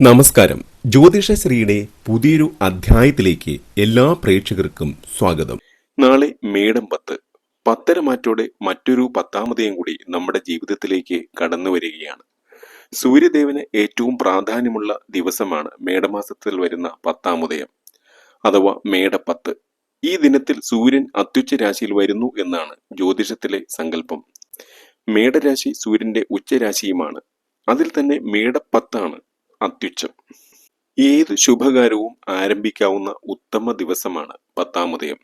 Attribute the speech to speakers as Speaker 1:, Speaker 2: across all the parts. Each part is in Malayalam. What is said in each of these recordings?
Speaker 1: നമസ്കാരം. ജ്യോതിഷശ്രീയുടെ പുതിയൊരു അധ്യായത്തിലേക്ക് എല്ലാ പ്രേക്ഷകർക്കും സ്വാഗതം. നാളെ മേടം പത്ത്. പത്തരമാറ്റോടെ മറ്റൊരു പത്താമതയും കൂടി നമ്മുടെ ജീവിതത്തിലേക്ക് കടന്നു വരികയാണ്. സൂര്യദേവന് ഏറ്റവും പ്രാധാന്യമുള്ള ദിവസമാണ് മേടമാസത്തിൽ വരുന്ന പത്താമുദയം അഥവാ മേടപ്പത്ത് ഈ ദിനത്തിൽ സൂര്യൻ അത്യുച്ച രാശിയിൽ വരുന്നു എന്നാണ് ജ്യോതിഷത്തിലെ സങ്കല്പം. മേടരാശി സൂര്യന്റെ ഉച്ചരാശിയുമാണ്. അതിൽ തന്നെ മേടപ്പത്താണ് അത്യുച്ചം. ഏത് ശുഭകാര്യവും ആരംഭിക്കാവുന്ന ഉത്തമ ദിവസമാണ് പത്താമുദയം.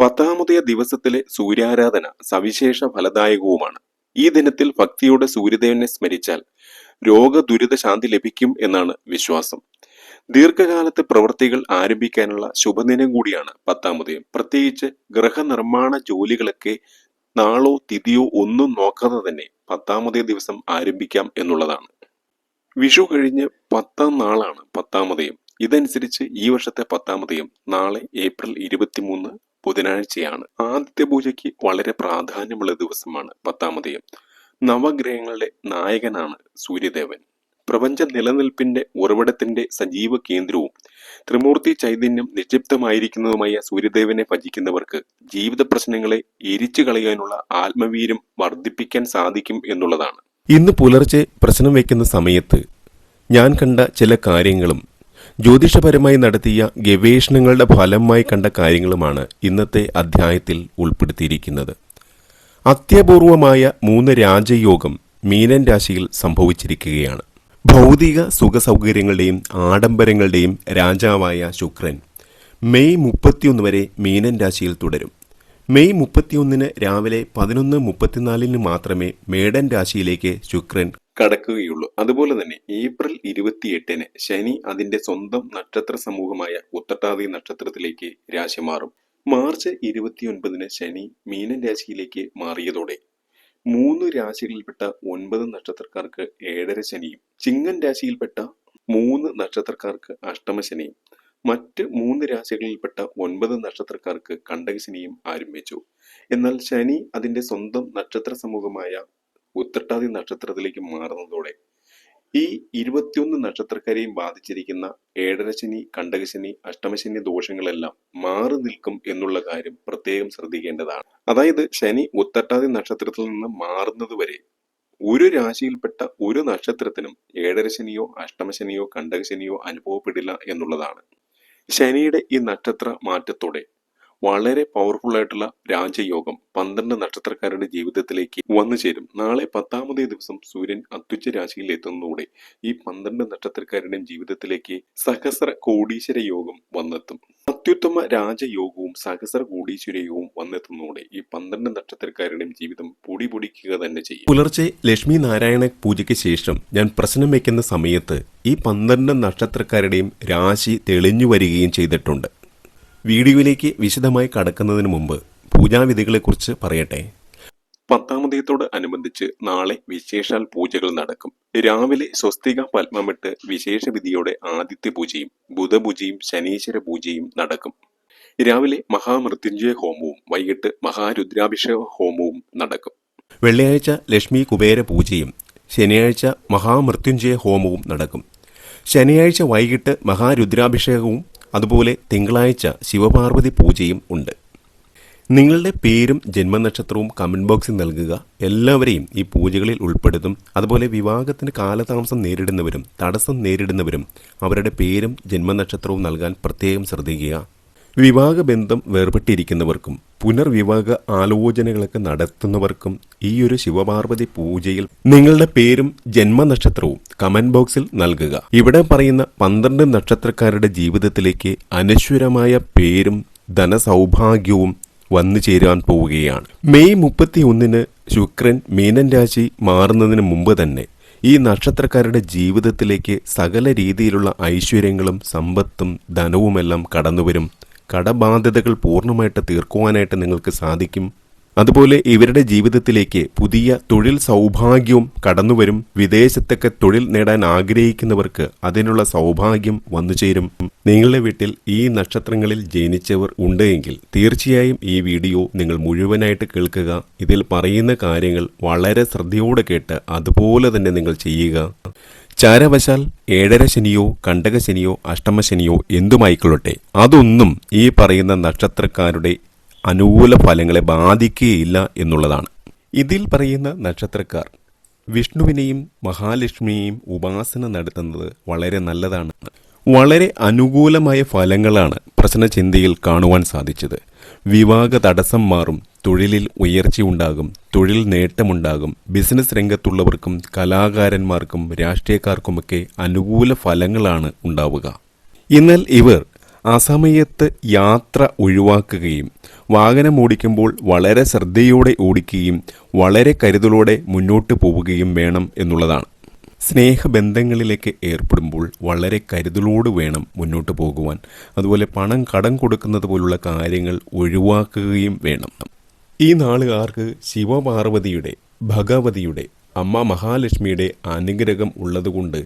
Speaker 1: പത്താമുദയ ദിവസത്തിലെ സൂര്യാരാധന സവിശേഷ ഫലദായകവുമാണ്. ഈ ദിനത്തിൽ ഭക്തിയുടെ സൂര്യദേവനെ സ്മരിച്ചാൽ രോഗദുരിത ശാന്തി ലഭിക്കും എന്നാണ് വിശ്വാസം. ദീർഘകാലത്തെ പ്രവൃത്തികൾ ആരംഭിക്കാനുള്ള ശുഭദിനം കൂടിയാണ് പത്താമുദയം. പ്രത്യേകിച്ച് ഗൃഹനിർമ്മാണ ജോലികളൊക്കെ നാളോ തിഥിയോ ഒന്നും നോക്കാതെ തന്നെ പത്താമതേ ദിവസം ആരംഭിക്കാം എന്നുള്ളതാണ്. വിഷു കഴിഞ്ഞ് പത്താം നാളാണ് പത്താമതയും ഇതനുസരിച്ച് ഈ വർഷത്തെ പത്താമതയും നാളെ ഏപ്രിൽ ഇരുപത്തിമൂന്ന് ബുധനാഴ്ചയാണ്. ആദിത്യ പൂജയ്ക്ക് വളരെ പ്രാധാന്യമുള്ള ദിവസമാണ് പത്താമതയും നവഗ്രഹങ്ങളുടെ നായകനാണ് സൂര്യദേവൻ. പ്രപഞ്ച നിലനിൽപ്പിന്റെ ഉറവിടത്തിന്റെ സജീവ കേന്ദ്രവും ത്രിമൂർത്തി ചൈതന്യം നിക്ഷിപ്തമായിരിക്കുന്നതുമായ സൂര്യദേവനെ ഭജിക്കുന്നവർക്ക് ജീവിത പ്രശ്നങ്ങളെ എരിച്ചു കളയാനുള്ള ആത്മവീര്യം വർദ്ധിപ്പിക്കാൻ സാധിക്കും എന്നുള്ളതാണ്. ഇന്ന് പുലർച്ചെ പ്രശ്നം വയ്ക്കുന്ന സമയത്ത് ഞാൻ കണ്ട ചില കാര്യങ്ങളും ജ്യോതിഷപരമായി നടത്തിയ ഗവേഷണങ്ങളുടെ ഫലമായി കണ്ട കാര്യങ്ങളുമാണ് ഇന്നത്തെ അധ്യായത്തിൽ ഉൾപ്പെടുത്തിയിരിക്കുന്നത്. അത്യപൂർവമായ മൂന്ന് രാജയോഗം മീനൻ രാശിയിൽ സംഭവിച്ചിരിക്കുകയാണ്. ഭൗതിക സുഖസൗകര്യങ്ങളുടെയും ആഡംബരങ്ങളുടെയും രാജാവായ ശുക്രൻ മെയ് മുപ്പത്തിയൊന്ന് വരെ മീനൻ രാശിയിൽ തുടരും. മെയ് മുപ്പത്തിയൊന്നിന് രാവിലെ പതിനൊന്ന് മുപ്പത്തിനാലിന് മാത്രമേ മേടൻ രാശിയിലേക്ക് ശുക്രൻ കടക്കുകയുള്ളൂ. അതുപോലെ തന്നെ ഏപ്രിൽ ഇരുപത്തിയെട്ടിന് ശനി അതിന്റെ സ്വന്തം നക്ഷത്ര സമൂഹമായ ഉത്തട്ടാതി നക്ഷത്രത്തിലേക്ക് രാശി മാറും. മാർച്ച് ഇരുപത്തിയൊൻപതിന് ശനി മീനൻ രാശിയിലേക്ക് മാറിയതോടെ മൂന്ന് രാശികളിൽപ്പെട്ട ഒൻപത് നക്ഷത്രക്കാർക്ക് ഏഴര ശനിയും ചിങ്ങൻ രാശിയിൽപ്പെട്ട മൂന്ന് നക്ഷത്രക്കാർക്ക് അഷ്ടമശനിയും മറ്റ് മൂന്ന് രാശികളിൽപ്പെട്ട ഒൻപത് നക്ഷത്രക്കാർക്ക് കണ്ടകശിനിയും ആരംഭിച്ചു. എന്നാൽ ശനി അതിന്റെ സ്വന്തം നക്ഷത്ര സമൂഹമായ ഉത്രട്ടാതി നക്ഷത്രത്തിലേക്ക് മാറുന്നതോടെ ഈ ഇരുപത്തിയൊന്ന് നക്ഷത്രക്കാരെയും ബാധിച്ചിരിക്കുന്ന ഏഴരശനി കണ്ടകശനി അഷ്ടമശനി ദോഷങ്ങളെല്ലാം മാറി നിൽക്കും എന്നുള്ള കാര്യം പ്രത്യേകം ശ്രദ്ധിക്കേണ്ടതാണ്. അതായത് ശനി ഉത്തട്ടാതി നക്ഷത്രത്തിൽ നിന്ന് മാറുന്നത് വരെ ഒരു രാശിയിൽപ്പെട്ട ഒരു നക്ഷത്രത്തിനും ഏഴരശനിയോ അഷ്ടമശനിയോ കണ്ടകശനിയോ അനുഭവപ്പെടില്ല എന്നുള്ളതാണ്. ശനിയുടെ ഈ നക്ഷത്ര മാറ്റത്തോടെ വളരെ പവർഫുൾ ആയിട്ടുള്ള രാജയോഗം പന്ത്രണ്ട് നക്ഷത്രക്കാരുടെ ജീവിതത്തിലേക്ക് വന്നു ചേരും. നാളെ പത്താമതേ ദിവസം സൂര്യൻ അത്യുച്ച രാശിയിൽ എത്തുന്നതോടെ ഈ പന്ത്രണ്ട് നക്ഷത്രക്കാരുടെയും ജീവിതത്തിലേക്ക് സഹസ്ര കോടീശ്വര യോഗം വന്നെത്തും. അത്യുത്തമ രാജയോഗവും സഹസ്ര കോടീശ്വര യോഗവും വന്നെത്തുന്നതോടെ ഈ പന്ത്രണ്ട് നക്ഷത്രക്കാരുടെയും ജീവിതം പൊടി പൊടിക്കുക തന്നെ ചെയ്യും. പുലർച്ചെ ലക്ഷ്മി നാരായണ പൂജയ്ക്ക് ശേഷം ഞാൻ പ്രശ്നം വയ്ക്കുന്ന സമയത്ത് ഈ പന്ത്രണ്ട് നക്ഷത്രക്കാരുടെയും രാശി തെളിഞ്ഞു വരികയും ചെയ്തിട്ടുണ്ട്. വീഡിയോയിലേക്ക് വിശദമായി കടക്കുന്നതിന് മുമ്പ് പൂജാവിധികളെക്കുറിച്ച് പറയട്ടെ. പത്താമതയത്തോട് അനുബന്ധിച്ച് നാളെ വിശേഷാൽ പൂജകൾ നടക്കും. രാവിലെ സ്വസ്തിക പത്മമിട്ട് വിശേഷ വിധിയോടെ ആദിത്യ പൂജയും ബുധപൂജയും ശനീശ്വര പൂജയും നടക്കും. രാവിലെ മഹാമൃത്യുഞ്ജയ ഹോമവും വൈകിട്ട് മഹാരുദ്രാഭിഷേക ഹോമവും നടക്കും. വെള്ളിയാഴ്ച ലക്ഷ്മി കുബേര പൂജയും ശനിയാഴ്ച മഹാമൃത്യുഞ്ജയ ഹോമവും നടക്കും. ശനിയാഴ്ച വൈകിട്ട് മഹാരുദ്രാഭിഷേകവും അതുപോലെ തിങ്കളാഴ്ച ശിവപാർവതി പൂജയും ഉണ്ട്. നിങ്ങളുടെ പേരും ജന്മനക്ഷത്രവും കമന്റ് ബോക്സിൽ നൽകുക. എല്ലാവരെയും ഈ പൂജകളിൽ ഉൾപ്പെടുത്തും. അതുപോലെ വിവാഹത്തിന് കാലതാമസം നേരിടുന്നവരും തടസ്സം നേരിടുന്നവരും അവരുടെ പേരും ജന്മനക്ഷത്രവും നൽകാൻ പ്രത്യേകം ശ്രദ്ധിക്കുക. വിവാഹബന്ധം വേർപെട്ടിരിക്കുന്നവർക്കും പുനർവിവാഹ ആലോചനകളൊക്കെ നടത്തുന്നവർക്കും ഈ ഒരു ശിവപാർവതി പൂജയിൽ നിങ്ങളുടെ പേരും ജന്മനക്ഷത്രവും കമന്റ് ബോക്സിൽ നൽകുക. ഇവിടെ പറയുന്ന പന്ത്രണ്ട് നക്ഷത്രക്കാരുടെ ജീവിതത്തിലേക്ക് അനശ്വരമായ പേരും ധനസൗഭാഗ്യവും വന്നു ചേരാൻ പോവുകയാണ്. മെയ് മുപ്പത്തി ഒന്നിന് ശുക്രൻ മീനൻ രാശി മാറുന്നതിന് മുമ്പ് തന്നെ ഈ നക്ഷത്രക്കാരുടെ ജീവിതത്തിലേക്ക് സകല രീതിയിലുള്ള ഐശ്വര്യങ്ങളും സമ്പത്തും ധനവുമെല്ലാം കടന്നുവരും. കടബാധ്യതകൾ പൂർണമായിട്ട് തീർക്കുവാനായിട്ട് നിങ്ങൾക്ക് സാധിക്കും. അതുപോലെ ഇവരുടെ ജീവിതത്തിലേക്ക് പുതിയ തൊഴിൽ സൗഭാഗ്യവും കടന്നുവരും. വിദേശത്തൊക്കെ തൊഴിൽ നേടാൻ ആഗ്രഹിക്കുന്നവർക്ക് അതിനുള്ള സൗഭാഗ്യം വന്നുചേരും. നിങ്ങളുടെ വീട്ടിൽ ഈ നക്ഷത്രങ്ങളിൽ ജനിച്ചവർ ഉണ്ടെങ്കിൽ തീർച്ചയായും ഈ വീഡിയോ നിങ്ങൾ മുഴുവനായിട്ട് കേൾക്കുക. ഇതിൽ പറയുന്ന കാര്യങ്ങൾ വളരെ ശ്രദ്ധയോടെ കേട്ട് അതുപോലെ തന്നെ നിങ്ങൾ ചെയ്യുക. ചാരവശാൽ ഏഴര ശനിയോ കണ്ടകശനിയോ അഷ്ടമശനിയോ എന്തുമായിക്കൊള്ളട്ടെ. അതൊന്നും ഈ പറയുന്ന നക്ഷത്രക്കാരുടെ അനുകൂല ഫലങ്ങളെ ബാധിക്കുകയില്ല എന്നുള്ളതാണ്. ഇതിൽ പറയുന്ന നക്ഷത്രക്കാർ വിഷ്ണുവിനെയും മഹാലക്ഷ്മിയെയും ഉപാസന നടത്തുന്നത് വളരെ നല്ലതാണ്. വളരെ അനുകൂലമായ ഫലങ്ങളാണ് പ്രശ്നചിന്തയിൽ കാണുവാൻ സാധിച്ചത്. വിവാഹ തടസ്സം മാറും തൊഴിലിൽ ഉയർച്ചയുണ്ടാകും തൊഴിൽ നേട്ടമുണ്ടാകും ബിസിനസ് രംഗത്തുള്ളവർക്കും കലാകാരന്മാർക്കും രാഷ്ട്രീയക്കാർക്കുമൊക്കെ അനുകൂല ഫലങ്ങളാണ് ഉണ്ടാവുക. എന്നാൽ ഇവർ അസമയത്ത് യാത്ര ഒഴിവാക്കുകയും വാഹനം ഓടിക്കുമ്പോൾ വളരെ ശ്രദ്ധയോടെ ഓടിക്കുകയും വളരെ കരുതലോടെ മുന്നോട്ട് പോവുകയും വേണം എന്നുള്ളതാണ്. സ്നേഹബന്ധങ്ങളിലേക്ക് ഏർപ്പെടുമ്പോൾ വളരെ കരുതലോട് വേണം മുന്നോട്ട് പോകുവാൻ. അതുപോലെ പണം കടം കൊടുക്കുന്നത് പോലുള്ള കാര്യങ്ങൾ ഒഴിവാക്കുകയും വേണം. ഈ നാളുകാർക്ക് ശിവപാർവതിയുടെ ഭഗവതിയുടെ അമ്മ മഹാലക്ഷ്മിയുടെ അനുഗ്രഹം ഉള്ളതുകൊണ്ട്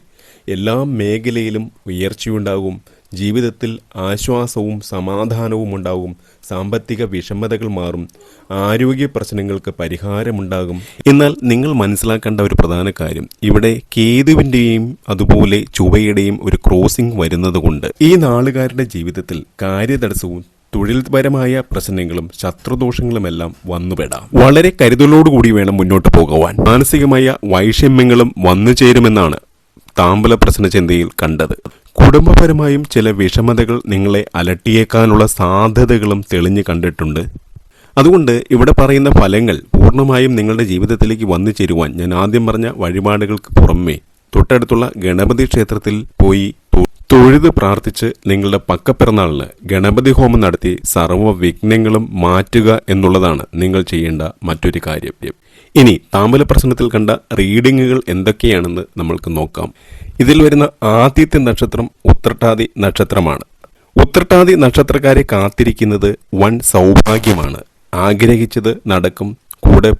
Speaker 1: എല്ലാ മേഖലയിലും ഉയർച്ചയുണ്ടാകും. ജീവിതത്തിൽ ആശ്വാസവും സമാധാനവും ഉണ്ടാവും. സാമ്പത്തിക വിഷമതകൾ മാറും. ആരോഗ്യ പ്രശ്നങ്ങൾക്ക് പരിഹാരമുണ്ടാകും. എന്നാൽ നിങ്ങൾ മനസ്സിലാക്കേണ്ട ഒരു പ്രധാന കാര്യം. ഇവിടെ കേതുവിന്റെയും അതുപോലെ ചുവയുടെയും ഒരു ക്രോസിംഗ് വരുന്നതുകൊണ്ട് ഈ നാളുകാരുടെ ജീവിതത്തിൽ കാര്യതടസ്സവും തൊഴിൽപരമായ പ്രശ്നങ്ങളും ശത്രുദോഷങ്ങളുമെല്ലാം വന്നുപെടാം. വളരെ കരുതലോടുകൂടി വേണം മുന്നോട്ട് പോകുവാൻ മാനസികമായ വൈഷമ്യങ്ങളും വന്നു ചേരുമെന്നാണ് താമ്പല പ്രശ്നചിന്തയിൽ കണ്ടത്. കുടുംബപരമായും ചില വിഷമതകൾ നിങ്ങളെ അലട്ടിയേക്കാനുള്ള സാധ്യതകളും തെളിഞ്ഞു കണ്ടിട്ടുണ്ട്. അതുകൊണ്ട് ഇവിടെ പറയുന്ന ഫലങ്ങൾ പൂർണമായും നിങ്ങളുടെ ജീവിതത്തിലേക്ക് വന്നു ചേരുവാൻ ഞാൻ ആദ്യം പറഞ്ഞ വഴിപാടുകൾക്ക് പുറമേ തൊട്ടടുത്തുള്ള ഗണപതി ക്ഷേത്രത്തിൽ പോയി തൊഴുത് പ്രാർത്ഥിച്ച് നിങ്ങളുടെ പക്കപ്പിറന്നാളിന് ഗണപതി ഹോമം നടത്തി സർവ വിഘ്നങ്ങളും മാറ്റുക എന്നുള്ളതാണ് നിങ്ങൾ ചെയ്യേണ്ട മറ്റൊരു കാര്യം. ഇനി താമ്പല പ്രശ്നത്തിൽ കണ്ട റീഡിങ്ങുകൾ എന്തൊക്കെയാണെന്ന് നമ്മൾക്ക് നോക്കാം. ഇതിൽ വരുന്ന ആദ്യത്തെ നക്ഷത്രം ഉത്രട്ടാതി നക്ഷത്രമാണ്. ഉത്രട്ടാതി നക്ഷത്രക്കാരെ കാത്തിരിക്കുന്നത് വൻ സൗഭാഗ്യമാണ്. ആഗ്രഹിച്ചത് നടക്കും കൂടെ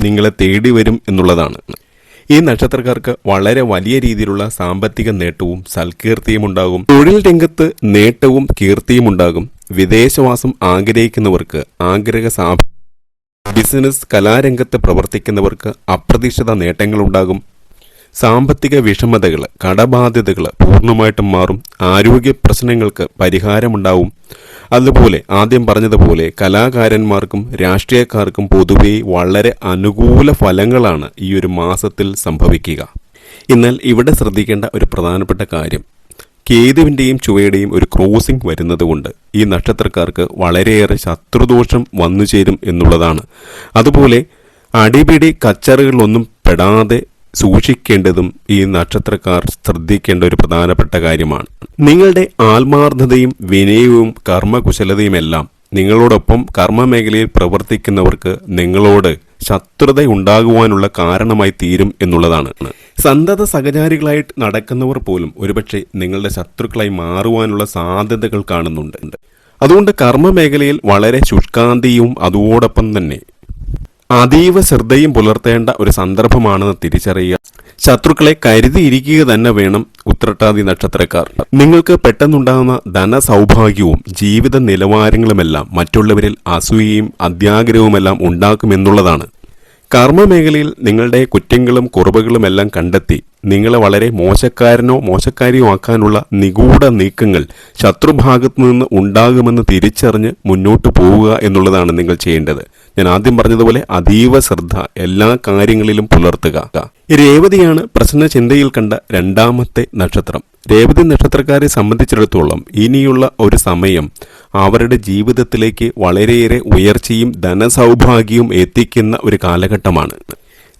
Speaker 1: നിങ്ങളെ തേടി വരും എന്നുള്ളതാണ്. ഈ നക്ഷത്രക്കാർക്ക് വളരെ വലിയ രീതിയിലുള്ള സാമ്പത്തിക നേട്ടവും സൽകീർത്തിയും ഉണ്ടാകും. തൊഴിൽ രംഗത്ത് നേട്ടവും കീർത്തിയും ഉണ്ടാകും. വിദേശവാസം ആഗ്രഹിക്കുന്നവർക്ക് ആഗ്രഹ സാ ബിസിനസ് കലാരംഗത്ത് പ്രവർത്തിക്കുന്നവർക്ക് അപ്രതീക്ഷിത നേട്ടങ്ങളുണ്ടാകും. സാമ്പത്തിക വിഷമതകൾ കടബാധ്യതകൾ പൂർണമായിട്ടും മാറും. ആരോഗ്യ പ്രശ്നങ്ങൾക്ക് പരിഹാരമുണ്ടാവും. അതുപോലെ ആദ്യം പറഞ്ഞതുപോലെ കലാകാരന്മാർക്കും രാഷ്ട്രീയക്കാർക്കും പൊതുവെ വളരെ അനുകൂല ഫലങ്ങളാണ് ഈ ഒരു മാസത്തിൽ സംഭവിക്കുക. എന്നാൽ ഇവിടെ ശ്രദ്ധിക്കേണ്ട ഒരു പ്രധാനപ്പെട്ട കാര്യം. കേതുവിന്റെയും ചുവയുടെയും ഒരു ക്രോസിംഗ് വരുന്നതുകൊണ്ട് ഈ നക്ഷത്രക്കാർക്ക് വളരെയേറെ ശത്രുദോഷം വന്നു ചേരും എന്നുള്ളതാണ്. അതുപോലെ അടിപിടി കച്ചറുകളിലൊന്നും പെടാതെ സൂക്ഷിക്കേണ്ടതും ഈ നക്ഷത്രക്കാർ ശ്രദ്ധിക്കേണ്ട ഒരു പ്രധാനപ്പെട്ട കാര്യമാണ്. നിങ്ങളുടെ ആത്മാർത്ഥതയും വിനയവും കർമ്മകുശലതയുമെല്ലാം നിങ്ങളോടൊപ്പം കർമ്മമേഖലയിൽ പ്രവർത്തിക്കുന്നവർക്ക് നിങ്ങളോട് ശത്രുത ഉണ്ടാകുവാനുള്ള കാരണമായി തീരും എന്നുള്ളതാണ്. സന്തത സഹചാരികളായിട്ട് നടക്കുന്നവർ പോലും ഒരുപക്ഷെ നിങ്ങളുടെ ശത്രുക്കളായി മാറുവാനുള്ള സാധ്യതകൾ കാണുന്നുണ്ട്. അതുകൊണ്ട് കർമ്മമേഖലയിൽ വളരെ ശുഷ്കാന്തിയും അതോടൊപ്പം തന്നെ അതീവ ശ്രദ്ധയും പുലർത്തേണ്ട ഒരു സന്ദർഭമാണെന്ന് തിരിച്ചറിയുക. ശത്രുക്കളെ കരുതിയിരിക്കുക തന്നെ വേണം ഉത്രട്ടാതി നക്ഷത്രക്കാർ. നിങ്ങൾക്ക് പെട്ടെന്നുണ്ടാകുന്ന ധനസൗഭാഗ്യവും ജീവിത നിലവാരങ്ങളുമെല്ലാം മറ്റുള്ളവരിൽ അസൂയയും അത്യാഗ്രഹവുമെല്ലാം ഉണ്ടാക്കുമെന്നുള്ളതാണ്. കർമ്മമേഖലയിൽ നിങ്ങളുടെ കുറ്റങ്ങളും കുറവുകളുമെല്ലാം കണ്ടെത്തി നിങ്ങളെ വളരെ മോശക്കാരനോ മോശക്കാരിയോ ആക്കാനുള്ള നിഗൂഢ നീക്കങ്ങൾ ശത്രുഭാഗത്തു നിന്ന് ഉണ്ടാകുമെന്ന് തിരിച്ചറിഞ്ഞ് മുന്നോട്ട് പോവുക എന്നുള്ളതാണ് നിങ്ങൾ ചെയ്യേണ്ടത്. ഞാൻ ആദ്യം പറഞ്ഞതുപോലെ അതീവ ശ്രദ്ധ എല്ലാ കാര്യങ്ങളിലും പുലർത്തുക. രേവതിയാണ് പ്രശ്ന ചിന്തയിൽ കണ്ട രണ്ടാമത്തെ നക്ഷത്രം. രേവതി നക്ഷത്രക്കാരെ സംബന്ധിച്ചിടത്തോളം ഇനിയുള്ള ഒരു സമയം അവരുടെ ജീവിതത്തിലേക്ക് വളരെയേറെ ഉയർച്ചയും ധനസൗഭാഗ്യവും എത്തിക്കുന്ന ഒരു കാലഘട്ടമാണ്.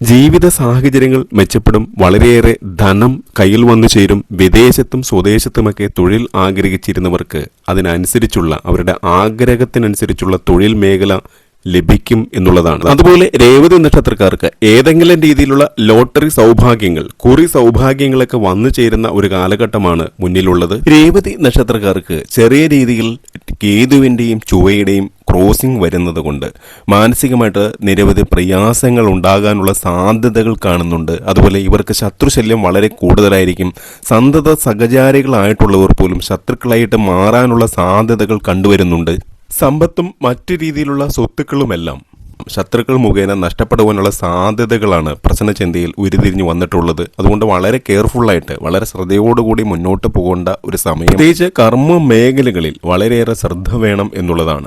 Speaker 1: ജീവിത സാഹചര്യങ്ങൾ മെച്ചപ്പെടും. വളരെയേറെ ധനം കയ്യിൽ വന്നു ചേരും. വിദേശത്തും സ്വദേശത്തുമൊക്കെ തൊഴിൽ ആഗ്രഹിച്ചിരുന്നവർക്ക് അതിനനുസരിച്ചുള്ള അവരുടെ ആഗ്രഹത്തിനനുസരിച്ചുള്ള തൊഴിൽ മേഖല ലഭിക്കും എന്നുള്ളതാണ്. അതുപോലെ രേവതി നക്ഷത്രക്കാർക്ക് ഏതെങ്കിലും രീതിയിലുള്ള ലോട്ടറി സൗഭാഗ്യങ്ങൾ കുറി സൗഭാഗ്യങ്ങളൊക്കെ വന്നു ചേരുന്ന ഒരു കാലഘട്ടമാണ് മുന്നിലുള്ളത്. രേവതി നക്ഷത്രക്കാർക്ക് ചെറിയ രീതിയിൽ കേതുവിന്റെയും ചുവയുടെയും ക്രോസിംഗ് വരുന്നത് കൊണ്ട് മാനസികമായിട്ട് നിരവധി പ്രയാസങ്ങൾ ഉണ്ടാകാനുള്ള സാധ്യതകൾ കാണുന്നുണ്ട്. അതുപോലെ ഇവർക്ക് ശത്രുശല്യം വളരെ കൂടുതലായിരിക്കും. സന്തത സഹചാരികളായിട്ടുള്ളവർ പോലും ശത്രുക്കളായിട്ട് മാറാനുള്ള സാധ്യതകൾ കണ്ടുവരുന്നുണ്ട്. സമ്പത്തും മറ്റു രീതിയിലുള്ള സ്വത്തുക്കളുമെല്ലാം ശത്രുക്കൾ മുഖേന നഷ്ടപ്പെടുവാനുള്ള സാധ്യതകളാണ് പ്രശ്നചിന്തയിൽ ഉരുതിരിഞ്ഞു വന്നിട്ടുള്ളത്. അതുകൊണ്ട് വളരെ കെയർഫുള്ളായിട്ട് വളരെ ശ്രദ്ധയോടുകൂടി മുന്നോട്ട് പോകേണ്ട ഒരു സമയം. പ്രത്യേകിച്ച് കർമ്മ മേഖലകളിൽ വളരെയേറെ ശ്രദ്ധ വേണം എന്നുള്ളതാണ്.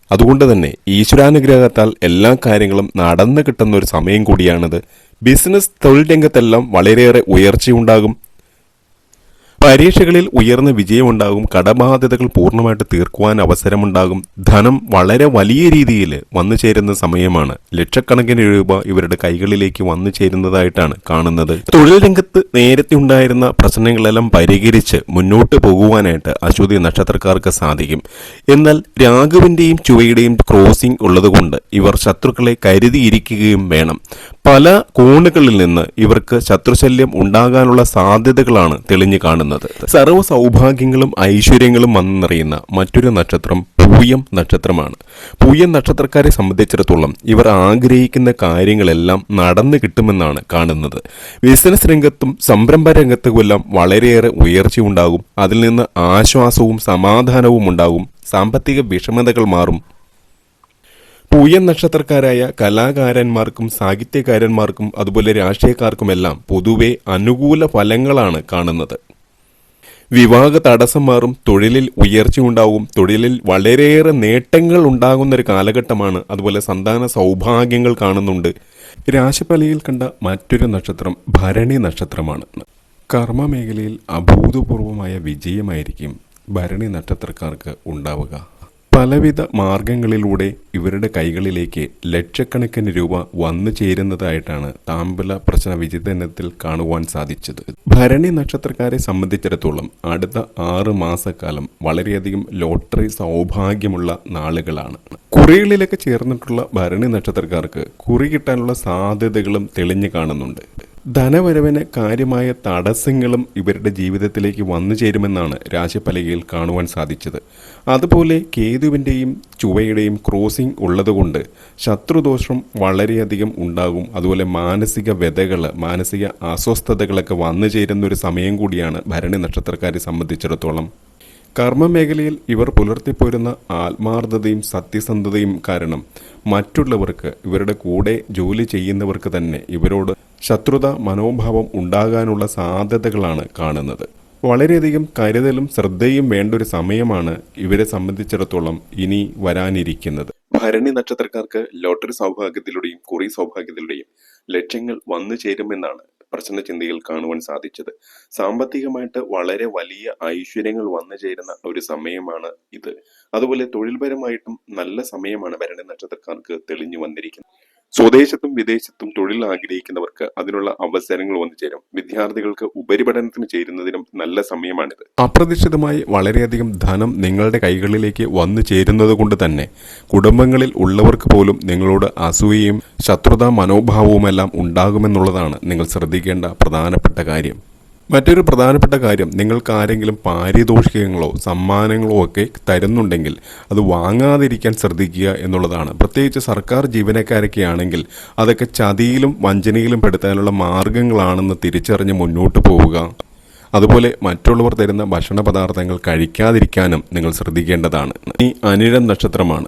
Speaker 1: അതുകൊണ്ട് തന്നെ ഈശ്വരാനുഗ്രഹത്താൽ എല്ലാ കാര്യങ്ങളും നടന്നു കിട്ടുന്ന ഒരു സമയം കൂടിയാണിത്. ബിസിനസ് തൊഴിൽ രംഗത്തെല്ലാം വളരെയേറെ ഉയർച്ചയുണ്ടാകും. പരീക്ഷകളിൽ ഉയർന്ന വിജയമുണ്ടാകും കടബാധ്യതകൾ പൂർണമായിട്ട് തീർക്കുവാൻ അവസരമുണ്ടാകും. ധനം വളരെ വലിയ രീതിയിൽ വന്നു ചേരുന്ന സമയമാണ്. ലക്ഷക്കണക്കിന് രൂപ ഇവരുടെ കൈകളിലേക്ക് വന്നു ചേരുന്നതായിട്ടാണ് കാണുന്നത്. തൊഴിൽ രംഗത്ത് നേരത്തെ ഉണ്ടായിരുന്ന പ്രശ്നങ്ങളെല്ലാം പരിഹരിച്ച് മുന്നോട്ട് പോകുവാനായിട്ട് അശ്വതി നക്ഷത്രക്കാർക്ക് സാധിക്കും. എന്നാൽ രാഘുവിന്റെയും ചുവയുടെയും ക്രോസിംഗ് ഉള്ളതുകൊണ്ട് ഇവർ ശത്രുക്കളെ കരുതിയിരിക്കുകയും വേണം. പല കോണുകളിൽ നിന്ന് ഇവർക്ക് ശത്രുശല്യം ഉണ്ടാകാനുള്ള സാധ്യതകളാണ് തെളിഞ്ഞു കാണുന്നത്. സർവ സൗഭാഗ്യങ്ങളും ഐശ്വര്യങ്ങളും വന്നു നിറയുന്ന മറ്റൊരു നക്ഷത്രം പൂയം നക്ഷത്രമാണ്. പൂയം നക്ഷത്രക്കാരെ സംബന്ധിച്ചിടത്തോളം ഇവർ ആഗ്രഹിക്കുന്ന കാര്യങ്ങളെല്ലാം നടന്നു കിട്ടുമെന്നാണ് കാണുന്നത്. ബിസിനസ് രംഗത്തും സംരംഭ രംഗത്തുമെല്ലാം വളരെയേറെ ഉയർച്ചയുണ്ടാകും. അതിൽ നിന്ന് ആശ്വാസവും സമാധാനവും ഉണ്ടാകും. സാമ്പത്തിക വിഷമതകൾ മാറും. പൂയം നക്ഷത്രക്കാരായ കലാകാരന്മാർക്കും സാഹിത്യകാരന്മാർക്കും അതുപോലെ രാഷ്ട്രീയക്കാർക്കുമെല്ലാം പൊതുവെ അനുകൂല ഫലങ്ങളാണ് കാണുന്നത്. വിവാഹ തടസ്സം മാറും തൊഴിലിൽ ഉയർച്ചയുണ്ടാവും തൊഴിലിൽ വളരെയേറെ നേട്ടങ്ങൾ ഉണ്ടാകുന്ന ഒരു കാലഘട്ടമാണ് അതുപോലെ സന്താന സൗഭാഗ്യങ്ങൾ കാണുന്നുണ്ട്. രാശിഫലയിൽ കണ്ട മറ്റൊരു നക്ഷത്രം ഭരണി നക്ഷത്രമാണ്. കർമ്മ മേഖലയിൽ അഭൂതപൂർവമായ വിജയമായിരിക്കും ഭരണി നക്ഷത്രക്കാർക്ക് ഉണ്ടാവുക. പലവിധ മാർഗങ്ങളിലൂടെ ഇവരുടെ കൈകളിലേക്ക് ലക്ഷക്കണക്കിന് രൂപ വന്നു ചേരുന്നതായിട്ടാണ് താമ്പല പ്രശ്ന വിചിതനത്തിൽ കാണുവാൻ സാധിച്ചത്. ഭരണി നക്ഷത്രക്കാരെ സംബന്ധിച്ചിടത്തോളം അടുത്ത ആറ് മാസക്കാലം വളരെയധികം ലോട്ടറി സൗഭാഗ്യമുള്ള നാളുകളാണ്. കുറികളിലൊക്കെ ചേർന്നിട്ടുള്ള ഭരണി നക്ഷത്രക്കാർക്ക് കുറി കിട്ടാനുള്ള സാധ്യതകളും തെളിഞ്ഞു കാണുന്നുണ്ട്. ധനവരവിന് കാര്യമായ തടസ്സങ്ങളും ഇവരുടെ ജീവിതത്തിലേക്ക് വന്നു ചേരുമെന്നാണ് രാശിഫലകയിൽ കാണുവാൻ സാധിച്ചത്. അതുപോലെ കേതുവിന്റെയും ചുവയുടെയും ക്രോസിംഗ് ഉള്ളതുകൊണ്ട് ശത്രുദോഷം വളരെയധികം ഉണ്ടാകും. അതുപോലെ മാനസിക വ്യതകൾ മാനസിക അസ്വസ്ഥതകളൊക്കെ വന്നു ചേരുന്ന ഒരു സമയം കൂടിയാണ് ഭരണി നക്ഷത്രക്കാരെ സംബന്ധിച്ചിടത്തോളം. കർമ്മമേഖലയിൽ ഇവർ പുലർത്തിപ്പോരുന്ന ആത്മാർത്ഥതയും സത്യസന്ധതയും കാരണം മറ്റുള്ളവർക്ക് ഇവരുടെ കൂടെ ജോലി ചെയ്യുന്നവർക്ക് തന്നെ ഇവരോട് ശത്രുത മനോഭാവം ഉണ്ടാകാനുള്ള സാധ്യതകളാണ് കാണുന്നത്. വളരെയധികം കരുതലും ശ്രദ്ധയും വേണ്ട ഒരു സമയമാണ് ഇവരെ സംബന്ധിച്ചിടത്തോളം ഇനി വരാനിരിക്കുന്നത്. ഭരണി നക്ഷത്രക്കാർക്ക് ലോട്ടറി സൗഭാഗ്യത്തിലൂടെയും കുറി സൗഭാഗ്യത്തിലൂടെയും ലക്ഷ്യങ്ങൾ വന്നു ചേരുമെന്നാണ് പ്രശ്നചിന്തയിൽ കാണുവാൻ സാധിച്ചത്. സാമ്പത്തികമായിട്ട് വളരെ വലിയ ഐശ്വര്യങ്ങൾ വന്നു ചേരുന്ന ഒരു സമയമാണ് ഇത്. അതുപോലെ തൊഴിൽപരമായിട്ടും നല്ല സമയമാണ് ഭരണി നക്ഷത്രക്കാർക്ക് തെളിഞ്ഞു വന്നിരിക്കുന്നത്. സ്വദേശത്തും വിദേശത്തും തൊഴിൽ ആഗ്രഹിക്കുന്നവർക്ക് അതിനുള്ള അവസരങ്ങൾ വന്നു ചേരും. വിദ്യാർത്ഥികൾക്ക് ഉപരിപഠനത്തിന് ചേരുന്നതിനും നല്ല സമയമാണിത്. അപ്രതീക്ഷിതമായി വളരെയധികം ധനം നിങ്ങളുടെ കൈകളിലേക്ക് വന്നു ചേരുന്നത് കൊണ്ട് തന്നെ കുടുംബങ്ങളിൽ ഉള്ളവർക്ക് പോലും നിങ്ങളോട് അസൂയയും ശത്രുതാ മനോഭാവവുമെല്ലാം ഉണ്ടാകുമെന്നുള്ളതാണ് നിങ്ങൾ ശ്രദ്ധിക്കേണ്ട പ്രധാനപ്പെട്ട കാര്യം. മറ്റൊരു പ്രധാനപ്പെട്ട കാര്യം നിങ്ങൾക്ക് ആരെങ്കിലും പാരിതോഷികങ്ങളോ സമ്മാനങ്ങളോ ഒക്കെ തരുന്നുണ്ടെങ്കിൽ അത് വാങ്ങാതിരിക്കാൻ ശ്രദ്ധിക്കുക എന്നുള്ളതാണ്. പ്രത്യേകിച്ച് സർക്കാർ ജീവനക്കാരൊക്കെ ആണെങ്കിൽ അതൊക്കെ ചതിയിലും വഞ്ചനയിലും പെടുത്താനുള്ള മാർഗങ്ങളാണെന്ന് തിരിച്ചറിഞ്ഞ് മുന്നോട്ട് പോവുക. അതുപോലെ മറ്റുള്ളവർ തരുന്ന ഭക്ഷണ പദാർത്ഥങ്ങൾ കഴിക്കാതിരിക്കാനും നിങ്ങൾ ശ്രദ്ധിക്കേണ്ടതാണ്. ഈ അനിഴം നക്ഷത്രമാണ്.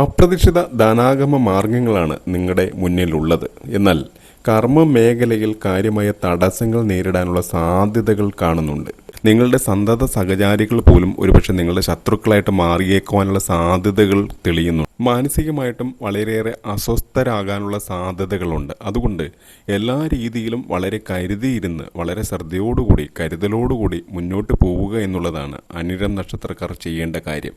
Speaker 1: അപ്രതീക്ഷിത ധനാഗമ മാർഗങ്ങളാണ് നിങ്ങളുടെ മുന്നിലുള്ളത്. എന്നാൽ കർമ്മ മേഖലയിൽ കാര്യമായ തടസ്സങ്ങൾ നേരിടാനുള്ള സാധ്യതകൾ കാണുന്നുണ്ട്. നിങ്ങളുടെ സന്തത സഹചാരികൾ പോലും ഒരുപക്ഷെ നിങ്ങളുടെ ശത്രുക്കളായിട്ട് മാറിയേക്കുവാനുള്ള സാധ്യതകൾ തെളിയുന്നു. മാനസികമായിട്ടും വളരെയേറെ അസ്വസ്ഥരാകാനുള്ള സാധ്യതകളുണ്ട്. അതുകൊണ്ട് എല്ലാ രീതിയിലും വളരെ കരുതിയിരുന്ന് വളരെ ശ്രദ്ധയോടുകൂടി കരുതലോടുകൂടി മുന്നോട്ട് പോവുക എന്നുള്ളതാണ് അനിരം നക്ഷത്രക്കാർ ചെയ്യേണ്ട കാര്യം.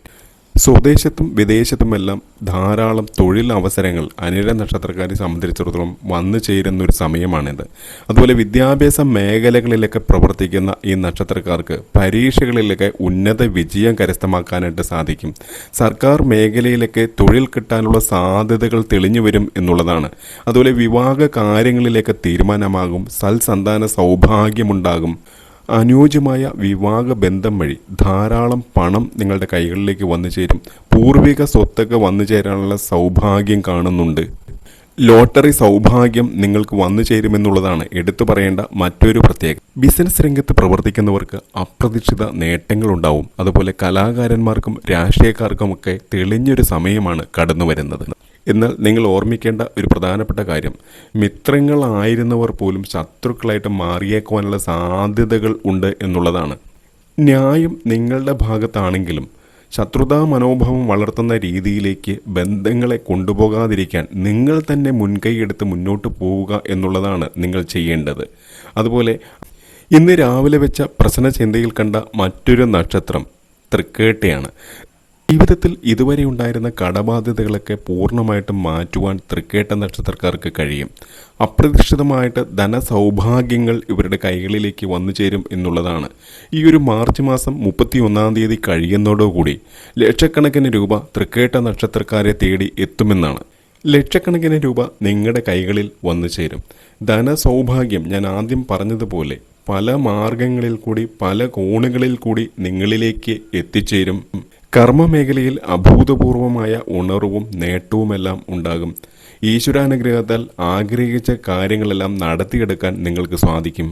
Speaker 1: സ്വദേശത്തും വിദേശത്തുമെല്ലാം ധാരാളം തൊഴിൽ അവസരങ്ങൾ അനിഴ നക്ഷത്രക്കാരെ സംബന്ധിച്ചിടത്തോളം വന്നു ചേരുന്ന ഒരു സമയമാണിത്. അതുപോലെ വിദ്യാഭ്യാസ മേഖലകളിലൊക്കെ പ്രവർത്തിക്കുന്ന ഈ നക്ഷത്രക്കാർക്ക് പരീക്ഷകളിലൊക്കെ ഉന്നത വിജയം കരസ്ഥമാക്കാനായിട്ട് സാധിക്കും. സർക്കാർ മേഖലയിലൊക്കെ തൊഴിൽ കിട്ടാനുള്ള സാധ്യതകൾ തെളിഞ്ഞു വരും എന്നുള്ളതാണ്. അതുപോലെ വിവാഹ കാര്യങ്ങളിലേക്ക് തീരുമാനമാകും സൽസന്താന സൗഭാഗ്യമുണ്ടാകും. അനുയോജ്യമായ വിവാഹ ബന്ധം വഴി ധാരാളം പണം നിങ്ങളുടെ കൈകളിലേക്ക് വന്നു ചേരും. പൂർവിക സ്വത്തൊക്കെ വന്നു ചേരാനുള്ള സൗഭാഗ്യം കാണുന്നുണ്ട്. ലോട്ടറി സൗഭാഗ്യം നിങ്ങൾക്ക് വന്നു ചേരുമെന്നുള്ളതാണ് എടുത്തു പറയേണ്ട മറ്റൊരു പ്രത്യേകത. ബിസിനസ് രംഗത്ത് പ്രവർത്തിക്കുന്നവർക്ക് അപ്രതീക്ഷിത നേട്ടങ്ങളുണ്ടാവും അതുപോലെ കലാകാരന്മാർക്കും രാഷ്ട്രീയക്കാർക്കുമൊക്കെ തെളിഞ്ഞൊരു സമയമാണ് കടന്നു വരുന്നത് എന്നാൽ നിങ്ങൾ ഓർമ്മിക്കേണ്ട ഒരു പ്രധാനപ്പെട്ട കാര്യം. മിത്രങ്ങളായിരുന്നവർ പോലും ശത്രുക്കളായിട്ട് മാറിയേക്കുവാനുള്ള സാധ്യതകൾ ഉണ്ട് എന്നുള്ളതാണ്. ന്യായം നിങ്ങളുടെ ഭാഗത്താണെങ്കിലും ശത്രുതാ മനോഭാവം വളർത്തുന്ന രീതിയിലേക്ക് ബന്ധങ്ങളെ കൊണ്ടുപോകാതിരിക്കാൻ നിങ്ങൾ തന്നെ മുൻകൈയെടുത്ത് മുന്നോട്ട് പോവുക എന്നുള്ളതാണ് നിങ്ങൾ ചെയ്യേണ്ടത്. അതുപോലെ ഇന്ന് രാവിലെ വെച്ച പ്രശ്നചിന്തയിൽ കണ്ട മറ്റൊരു നക്ഷത്രം തൃക്കേട്ടയാണ്. ജീവിതത്തിൽ ഇതുവരെ ഉണ്ടായിരുന്ന കടബാധ്യതകളൊക്കെ പൂർണമായിട്ടും മാറ്റുവാൻ തൃക്കേട്ട നക്ഷത്രക്കാർക്ക് കഴിയും. അപ്രതീക്ഷിതമായിട്ട് ധനസൗഭാഗ്യങ്ങൾ ഇവരുടെ കൈകളിലേക്ക് വന്നു ചേരും എന്നുള്ളതാണ്. ഈ ഒരു മാർച്ച് മാസം മുപ്പത്തി ഒന്നാം തീയതി കഴിയുന്നതോടുകൂടി ലക്ഷക്കണക്കിന് രൂപ തൃക്കേട്ട നക്ഷത്രക്കാരെ തേടി എത്തുമെന്നാണ്. ലക്ഷക്കണക്കിന് രൂപ നിങ്ങളുടെ കൈകളിൽ വന്നു ചേരും. ധനസൗഭാഗ്യം ഞാൻ ആദ്യം പറഞ്ഞതുപോലെ പല മാർഗങ്ങളിൽ കൂടി പല കോണുകളിൽ കൂടി നിങ്ങളിലേക്ക് എത്തിച്ചേരും. കർമ്മമേഖലയിൽ അഭൂതപൂർവമായ ഉണർവും നേട്ടവുമെല്ലാം ഉണ്ടാകും. ഈശ്വരാനുഗ്രഹത്താൽ ആഗ്രഹിച്ച കാര്യങ്ങളെല്ലാം നടത്തിയെടുക്കാൻ നിങ്ങൾക്ക് സാധിക്കും.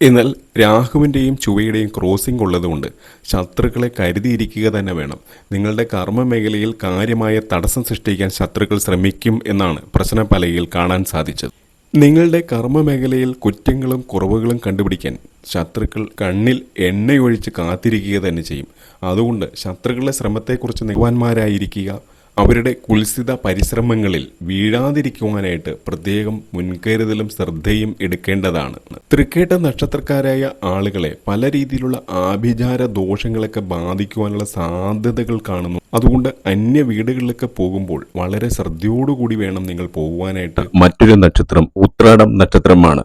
Speaker 1: എന്നാൽ രാഹുവിന്റെയും ചുവയുടെയും ക്രോസിംഗ് ഉള്ളതുകൊണ്ട് ശത്രുക്കളെ കരുതിയിരിക്കുക തന്നെ വേണം. നിങ്ങളുടെ കർമ്മമേഖലയിൽ കാര്യമായ തടസ്സം സൃഷ്ടിക്കാൻ ശത്രുക്കൾ ശ്രമിക്കും എന്നാണ് പ്രശ്നപലയിൽ കാണാൻ സാധിച്ചത്. നിങ്ങളുടെ കർമ്മമേഖലയിൽ കുറ്റങ്ങളും കുറവുകളും കണ്ടുപിടിക്കാൻ ശത്രുക്കൾ കണ്ണിൽ എണ്ണയൊഴിച്ച് കാത്തിരിക്കുക തന്നെ ചെയ്യും. അതുകൊണ്ട് ശത്രുക്കളുടെ ശ്രമത്തെക്കുറിച്ച് നിഗവാന്മാരായിരിക്കുക അവരുടെ കുൽസിത പരിശ്രമങ്ങളിൽ വീഴാതിരിക്കുവാനായിട്ട് പ്രത്യേകം മുൻകരുതലും ശ്രദ്ധയും എടുക്കേണ്ടതാണ്. തൃക്കേട്ട നക്ഷത്രക്കാരായ ആളുകളെ പല രീതിയിലുള്ള ആഭിചാര ദോഷങ്ങളൊക്കെ ബാധിക്കുവാനുള്ള സാധ്യതകൾ കാണുന്നു. അതുകൊണ്ട് അന്യ വീടുകളിലൊക്കെ പോകുമ്പോൾ വളരെ ശ്രദ്ധയോടുകൂടി വേണം നിങ്ങൾ പോകുവാനായിട്ട്. മറ്റൊരു നക്ഷത്രം ഉത്രാടം നക്ഷത്രമാണ്.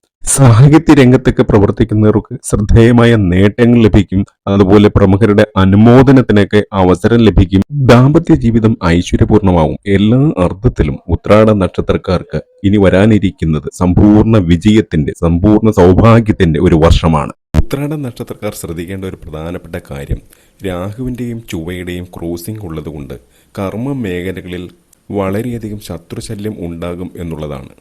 Speaker 1: സാഹിത്യ രംഗത്തൊക്കെ പ്രവർത്തിക്കുന്നവർക്ക് ശ്രദ്ധേയമായ നേട്ടങ്ങൾ ലഭിക്കും. അതുപോലെ പ്രമുഖരുടെ അനുമോദനത്തിനൊക്കെ അവസരം ലഭിക്കും. ദാമ്പത്യ ജീവിതം ഐശ്വര്യപൂർണമാവും. എല്ലാ അർത്ഥത്തിലും ഉത്രാട നക്ഷത്രക്കാർക്ക് ഇനി വരാനിരിക്കുന്നത് സമ്പൂർണ വിജയത്തിന്റെ സമ്പൂർണ സൗഭാഗ്യത്തിന്റെ ഒരു വർഷമാണ്. ഉത്രാട നക്ഷത്രക്കാർ ശ്രദ്ധിക്കേണ്ട ഒരു പ്രധാനപ്പെട്ട കാര്യം രാഹുവിന്റെയും ചുവയുടെയും ക്രോസിംഗ് ഉള്ളതുകൊണ്ട് കർമ്മ മേഖലകളിൽ വളരെയധികം ശത്രുശല്യം ഉണ്ടാകും എന്നുള്ളതാണ്.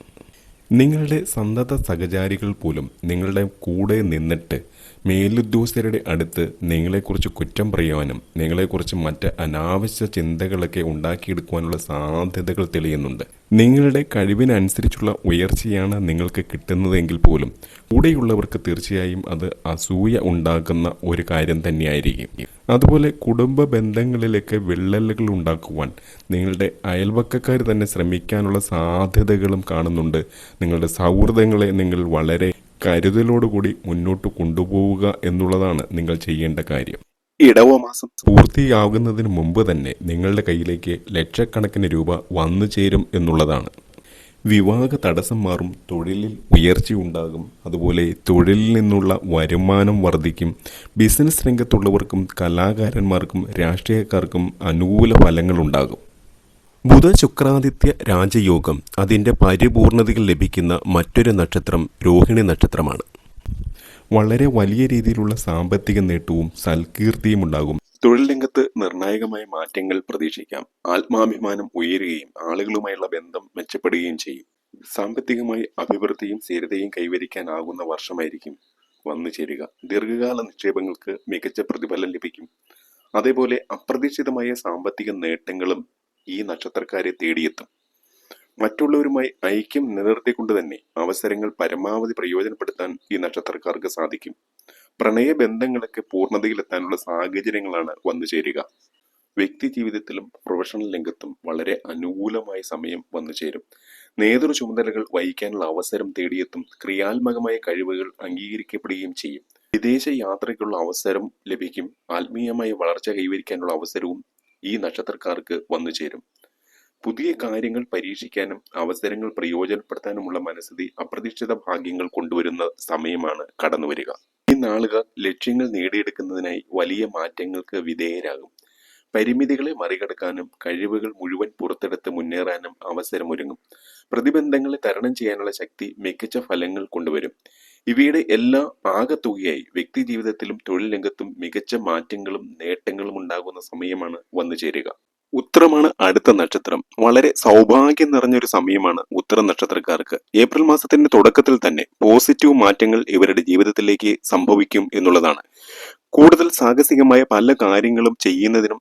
Speaker 1: നിങ്ങളുടെ സന്തത സഹചാരികൾ പോലും നിങ്ങളുടെ കൂടെ നിന്നിട്ട് മേലുദ്യോഗസ്ഥരുടെ അടുത്ത് നിങ്ങളെക്കുറിച്ച് കുറ്റം പറയുവാനും നിങ്ങളെക്കുറിച്ച് മറ്റ് അനാവശ്യ ചിന്തകളൊക്കെ ഉണ്ടാക്കിയെടുക്കുവാനുള്ള സാധ്യതകൾ തെളിയുന്നുണ്ട്. നിങ്ങളുടെ കഴിവിനനുസരിച്ചുള്ള ഉയർച്ചയാണ് നിങ്ങൾക്ക് കിട്ടുന്നതെങ്കിൽ പോലും കൂടെയുള്ളവർക്ക് തീർച്ചയായും അത് അസൂയ ഉണ്ടാക്കുന്ന ഒരു കാര്യം തന്നെയായിരിക്കും. അതുപോലെ കുടുംബ ബന്ധങ്ങളിലൊക്കെ വിള്ളലുകൾ ഉണ്ടാക്കുവാൻ നിങ്ങളുടെ അയൽവക്കക്കാർ തന്നെ ശ്രമിക്കാനുള്ള സാധ്യതകളും കാണുന്നുണ്ട്. നിങ്ങളുടെ സൗഹൃദങ്ങളെ നിങ്ങൾ വളരെ കരുതലോടുകൂടി മുന്നോട്ട് കൊണ്ടുപോവുക എന്നുള്ളതാണ് നിങ്ങൾ ചെയ്യേണ്ട കാര്യം. ഇടവ മാസം പൂർത്തിയാകുന്നതിന് മുമ്പ് തന്നെ നിങ്ങളുടെ കയ്യിലേക്ക് ലക്ഷക്കണക്കിന് രൂപ വന്നു ചേരും എന്നുള്ളതാണ്. വിവാഹ തടസ്സം മാറും തൊഴിലിൽ ഉയർച്ചയുണ്ടാകും അതുപോലെ തൊഴിലിൽ നിന്നുള്ള വരുമാനം വർദ്ധിക്കും. ബിസിനസ് രംഗത്തുള്ളവർക്കും കലാകാരന്മാർക്കും രാഷ്ട്രീയക്കാർക്കും അനുകൂല ഫലങ്ങളുണ്ടാകും ബുധ ശുക്രാദിത്യ രാജയോഗം അതിന്റെ പരിപൂർണതകൾ ലഭിക്കുന്ന മറ്റൊരു നക്ഷത്രം രോഹിണി നക്ഷത്രമാണ്. വളരെ വലിയ രീതിയിലുള്ള സാമ്പത്തിക നേട്ടവും സൽകീർത്തിയും ഉണ്ടാകും. തൊഴിൽ രംഗത്ത് നിർണായകമായ മാറ്റങ്ങൾ പ്രതീക്ഷിക്കാം. ആത്മാഭിമാനം ഉയരുകയും ആളുകളുമായുള്ള ബന്ധം മെച്ചപ്പെടുകയും ചെയ്യും. സാമ്പത്തികമായി അഭിവൃദ്ധിയും സ്ഥിരതയും കൈവരിക്കാനാകുന്ന വർഷമായിരിക്കും വന്നു ചേരുക. ദീർഘകാല നിക്ഷേപങ്ങൾക്ക് മികച്ച പ്രതിഫലം ലഭിക്കും. അതേപോലെ അപ്രതീക്ഷിതമായ സാമ്പത്തിക നേട്ടങ്ങളും ഈ നക്ഷത്രക്കാരെ തേടിയെത്തും. മറ്റുള്ളവരുമായി ഐക്യം നിലനിർത്തിക്കൊണ്ട് തന്നെ അവസരങ്ങൾ പരമാവധി പ്രയോജനപ്പെടുത്താൻ ഈ നക്ഷത്രക്കാർക്ക് സാധിക്കും. പ്രണയ പ്രണയബന്ധങ്ങളൊക്കെ പൂർണതയിലെത്താനുള്ള സാഹചര്യങ്ങളാണ് വന്നു ചേരുക. വ്യക്തി ജീവിതത്തിലും പ്രൊഫഷണൽ രംഗത്തും വളരെ അനുകൂലമായ സമയം വന്നു ചേരും. നേതൃ ചുമതലകൾ വഹിക്കാനുള്ള അവസരം തേടിയെത്തും ക്രിയാത്മകമായ കഴിവുകൾ അംഗീകരിക്കപ്പെടുകയും ചെയ്യും. വിദേശ യാത്രയ്ക്കുള്ള അവസരം ലഭിക്കും. ആത്മീയമായ വളർച്ച കൈവരിക്കാനുള്ള അവസരവും ഈ നക്ഷത്രക്കാർക്ക് വന്നു ചേരും. പുതിയ കാര്യങ്ങൾ പരീക്ഷിക്കാനും അവസരങ്ങൾ പ്രയോജനപ്പെടുത്താനുമുള്ള മനസ്ഥിതി അപ്രതീക്ഷിത ഭാഗ്യങ്ങൾ കൊണ്ടുവരുന്ന സമയമാണ് കടന്നുവരിക ഈ നാളുകൾ ലക്ഷ്യങ്ങൾ നേടിയെടുക്കുന്നതിനായി വലിയ മാറ്റങ്ങൾക്ക് വിധേയരാകും. പരിമിതികളെ മറികടക്കാനും കഴിവുകൾ മുഴുവൻ പുറത്തെടുത്ത് മുന്നേറാനും അവസരമൊരുങ്ങും. പ്രതിബന്ധങ്ങളെ തരണം ചെയ്യാനുള്ള ശക്തി മികച്ച ഫലങ്ങൾ കൊണ്ടുവരും. ഇവയുടെ എല്ലാ ആകത്തുകയായി വ്യക്തി ജീവിതത്തിലും തൊഴിൽ രംഗത്തും മികച്ച മാറ്റങ്ങളും നേട്ടങ്ങളും ഉണ്ടാകുന്ന സമയമാണ് വന്നു ചേരുക. ഉത്തരമാണ് അടുത്ത നക്ഷത്രം. വളരെ സൗഭാഗ്യം നിറഞ്ഞൊരു സമയമാണ് ഉത്തര നക്ഷത്രക്കാർക്ക്. ഏപ്രിൽ മാസത്തിന്റെ തുടക്കത്തിൽ തന്നെ പോസിറ്റീവ് മാറ്റങ്ങൾ ഇവരുടെ ജീവിതത്തിലേക്ക് സംഭവിക്കും എന്നുള്ളതാണ്. കൂടുതൽ സാഹസികമായ പല കാര്യങ്ങളും ചെയ്യുന്നതിനും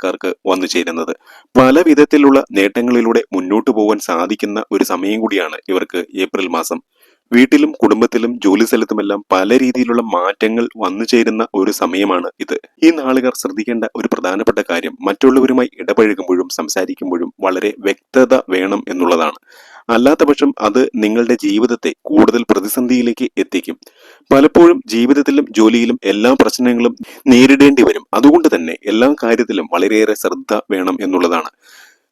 Speaker 1: നക്ഷത്രക്കാർക്ക് വന്നു ചേരുന്നത്. പല വിധത്തിലുള്ള നേട്ടങ്ങളിലൂടെ മുന്നോട്ടു പോകാൻ സാധിക്കുന്ന ഒരു സമയം കൂടിയാണ് ഇവർക്ക് ഏപ്രിൽ മാസം. വീട്ടിലും കുടുംബത്തിലും ജോലി സ്ഥലത്തുമെല്ലാം പല രീതിയിലുള്ള മാറ്റങ്ങൾ വന്നു ചേരുന്ന ഒരു സമയമാണ് ഇത്. ഈ നാളുകാർ ശ്രദ്ധിക്കേണ്ട ഒരു പ്രധാനപ്പെട്ട കാര്യം മറ്റുള്ളവരുമായി ഇടപഴകുമ്പോഴും സംസാരിക്കുമ്പോഴും വളരെ വ്യക്തത വേണം എന്നുള്ളതാണ്. അല്ലാത്ത പക്ഷം അത് നിങ്ങളുടെ ജീവിതത്തെ കൂടുതൽ പ്രതിസന്ധിയിലേക്ക് എത്തിക്കും. പലപ്പോഴും ജീവിതത്തിലും ജോലിയിലും എല്ലാ പ്രശ്നങ്ങളും നേരിടേണ്ടി വരും. അതുകൊണ്ട് തന്നെ എല്ലാ കാര്യത്തിലും വളരെയേറെ ശ്രദ്ധ വേണം എന്നുള്ളതാണ്.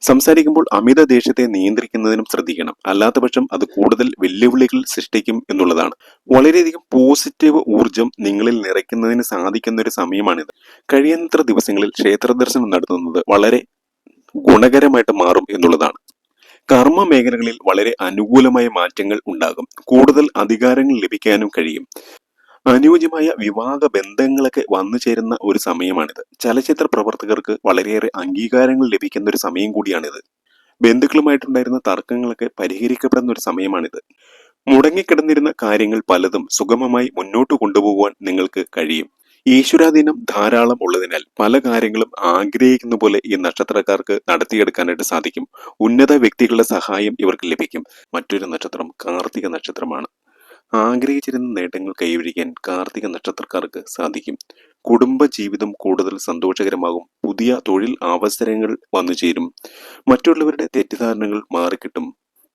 Speaker 1: സംസാരിക്കുമ്പോൾ അമിത ദേഷ്യത്തെ നിയന്ത്രിക്കുന്നതിനും ശ്രദ്ധിക്കണം. അല്ലാത്തപക്ഷം അത് കൂടുതൽ വെല്ലുവിളികൾ സൃഷ്ടിക്കും എന്നുള്ളതാണ്. വളരെയധികം പോസിറ്റീവ് ഊർജം നിങ്ങളിൽ നിറയ്ക്കുന്നതിന് സാധിക്കുന്ന ഒരു സമയമാണിത്. കഴിയുന്നത്ര ദിവസങ്ങളിൽ ക്ഷേത്ര ദർശനം നടത്തുന്നത് വളരെ ഗുണകരമായിട്ട് മാറും എന്നുള്ളതാണ്. കർമ്മ മേഖലകളിൽ വളരെ അനുകൂലമായ മാറ്റങ്ങൾ ഉണ്ടാകും. കൂടുതൽ അധികാരങ്ങൾ ലഭിക്കാനും കഴിയും. അനുയോജ്യമായ വിവാഹ ബന്ധങ്ങളൊക്കെ വന്നു ചേരുന്ന ഒരു സമയമാണിത്. ചലച്ചിത്ര പ്രവർത്തകർക്ക് വളരെയേറെ അംഗീകാരങ്ങൾ ലഭിക്കുന്ന ഒരു സമയം കൂടിയാണിത്. ബന്ധുക്കളുമായിട്ടുണ്ടായിരുന്ന തർക്കങ്ങളൊക്കെ പരിഹരിക്കപ്പെടുന്ന ഒരു സമയമാണിത്. മുടങ്ങിക്കിടന്നിരുന്ന കാര്യങ്ങൾ പലതും സുഗമമായി മുന്നോട്ട് കൊണ്ടുപോകുവാൻ നിങ്ങൾക്ക് കഴിയും. ഈശ്വരാധീനം ധാരാളം ഉള്ളതിനാൽ പല കാര്യങ്ങളും ആഗ്രഹിക്കുന്ന പോലെ ഈ നക്ഷത്രക്കാർക്ക് നടത്തിയെടുക്കാനായിട്ട് സാധിക്കും. ഉന്നത വ്യക്തികളുടെ സഹായം ഇവർക്ക് ലഭിക്കും. മറ്റൊരു നക്ഷത്രം കാർത്തിക നക്ഷത്രമാണ്. ആഗ്രഹിച്ചിരുന്ന നേട്ടങ്ങൾ കൈവരിക്കാൻ കാർത്തിക നക്ഷത്രക്കാർക്ക് സാധിക്കും. കുടുംബ ജീവിതം കൂടുതൽ സന്തോഷകരമാകും. പുതിയ തൊഴിൽ അവസരങ്ങൾ വന്നു ചേരും മറ്റുള്ളവരുടെ തെറ്റിദ്ധാരണകൾ മാറിക്കിട്ടും.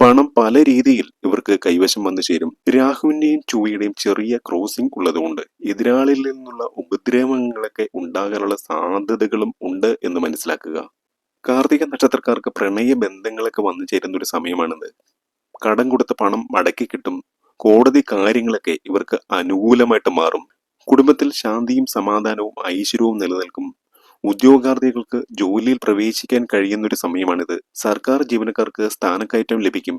Speaker 1: പണം പല രീതിയിൽ ഇവർക്ക് കൈവശം വന്നു ചേരും. രാഹുവിന്റെയും ചൊവ്വയുടെയും ചെറിയ ക്രോസിംഗ് ഉള്ളതുകൊണ്ട് എതിരാളിൽ നിന്നുള്ള ഉപദ്രവങ്ങളൊക്കെ ഉണ്ടാകാനുള്ള സാധ്യതകളും ഉണ്ട് എന്ന് മനസ്സിലാക്കുക. കാർത്തിക നക്ഷത്രക്കാർക്ക് പ്രണയ ബന്ധങ്ങളൊക്കെ വന്നു ചേരുന്ന ഒരു സമയമാണിത്. കടം കൊടുത്ത പണം മടക്കി കിട്ടും. കോടതി കാര്യങ്ങളൊക്കെ ഇവർക്ക് അനുകൂലമായിട്ട് മാറും. കുടുംബത്തിൽ ശാന്തിയും സമാധാനവും ഐശ്വര്യവും നിലനിൽക്കും. ഉദ്യോഗാർത്ഥികൾക്ക് ജോലിയിൽ പ്രവേശിക്കാൻ കഴിയുന്ന ഒരു സമയമാണിത്. സർക്കാർ ജീവനക്കാർക്ക് സ്ഥാനക്കയറ്റം ലഭിക്കും.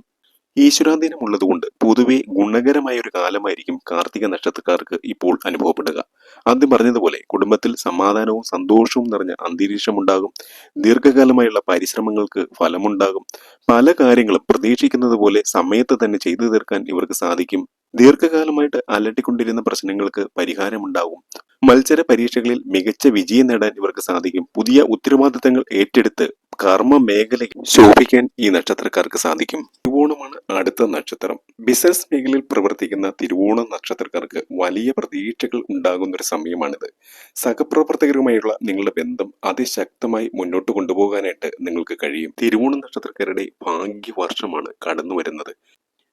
Speaker 1: ഈശ്വരാധീനമുള്ളതുകൊണ്ട് പൊതുവെ ഗുണകരമായ ഒരു കാലമായിരിക്കും കാർത്തിക നക്ഷത്രക്കാർക്ക് ഇപ്പോൾ അനുഭവപ്പെടുക. ആദ്യം പറഞ്ഞതുപോലെ കുടുംബത്തിൽ സമാധാനവും സന്തോഷവും നിറഞ്ഞ അന്തരീക്ഷം ഉണ്ടാകും ദീർഘകാലമായുള്ള പരിശ്രമങ്ങൾക്ക് ഫലമുണ്ടാകും. പല കാര്യങ്ങളും പ്രതീക്ഷിക്കുന്നത് പോലെ സമയത്ത് തന്നെ ചെയ്തു തീർക്കാൻ ഇവർക്ക് സാധിക്കും. ദീർഘകാലമായിട്ട് അലട്ടിക്കൊണ്ടിരുന്ന പ്രശ്നങ്ങൾക്ക് പരിഹാരമുണ്ടാകും. മത്സര പരീക്ഷകളിൽ മികച്ച വിജയം നേടാൻ ഇവർക്ക് സാധിക്കും. പുതിയ ഉത്തരവാദിത്തങ്ങൾ ഏറ്റെടുത്ത് കർമ്മ മേഖലയിൽ ശോഭിക്കാൻ ഈ നക്ഷത്രക്കാർക്ക് സാധിക്കും. തിരുവോണമാണ് അടുത്ത നക്ഷത്രം. ബിസിനസ് മേഖലയിൽ പ്രവർത്തിക്കുന്ന തിരുവോണ നക്ഷത്രക്കാർക്ക് വലിയ പ്രതീക്ഷകൾ ഉണ്ടാകുന്ന ഒരു സമയമാണിത്. സഹപ്രവർത്തകരുമായുള്ള നിങ്ങളുടെ ബന്ധം അതിശക്തമായി മുന്നോട്ട് കൊണ്ടുപോകാനായിട്ട് നിങ്ങൾക്ക് കഴിയും. തിരുവോണ നക്ഷത്രക്കാരുടെ ഭാഗ്യവർഷമാണ് കടന്നു വരുന്നത്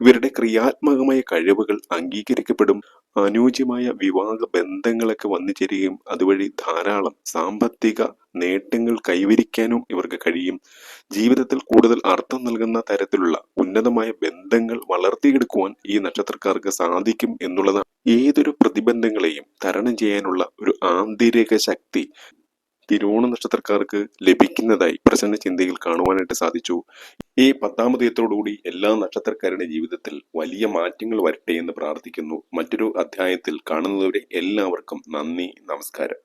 Speaker 1: ഇവരുടെ ക്രിയാത്മകമായ കഴിവുകൾ അംഗീകരിക്കപ്പെടും. അനുയോജ്യമായ വിവാഹ ബന്ധങ്ങളൊക്കെ വന്നു ചേരുകയും അതുവഴി ധാരാളം സാമ്പത്തിക നേട്ടങ്ങൾ കൈവരിക്കാനും ഇവർക്ക് കഴിയും. ജീവിതത്തിൽ കൂടുതൽ അർത്ഥം നൽകുന്ന തരത്തിലുള്ള ഉന്നതമായ ബന്ധങ്ങൾ വളർത്തിയെടുക്കുവാൻ ഈ നക്ഷത്രക്കാർക്ക് സാധിക്കും എന്നുള്ളതാണ്. ഏതൊരു പ്രതിബന്ധങ്ങളെയും തരണം ചെയ്യാനുള്ള ഒരു ആന്തരിക ശക്തി തിരുവോണ നക്ഷത്രക്കാർക്ക് ലഭിക്കുന്നതായി പ്രസന്ന ചിന്തയിൽ കാണുവാനായിട്ട് സാധിച്ചു. ഈ പത്താമതയത്തോടുകൂടി എല്ലാ നക്ഷത്രക്കാരുടെ ജീവിതത്തിൽ വലിയ മാറ്റങ്ങൾ വരട്ടെ എന്ന് പ്രാർത്ഥിക്കുന്നു. മറ്റൊരു അധ്യായത്തിൽ കാണുന്നവരെ എല്ലാവർക്കും നന്ദി നമസ്കാരം.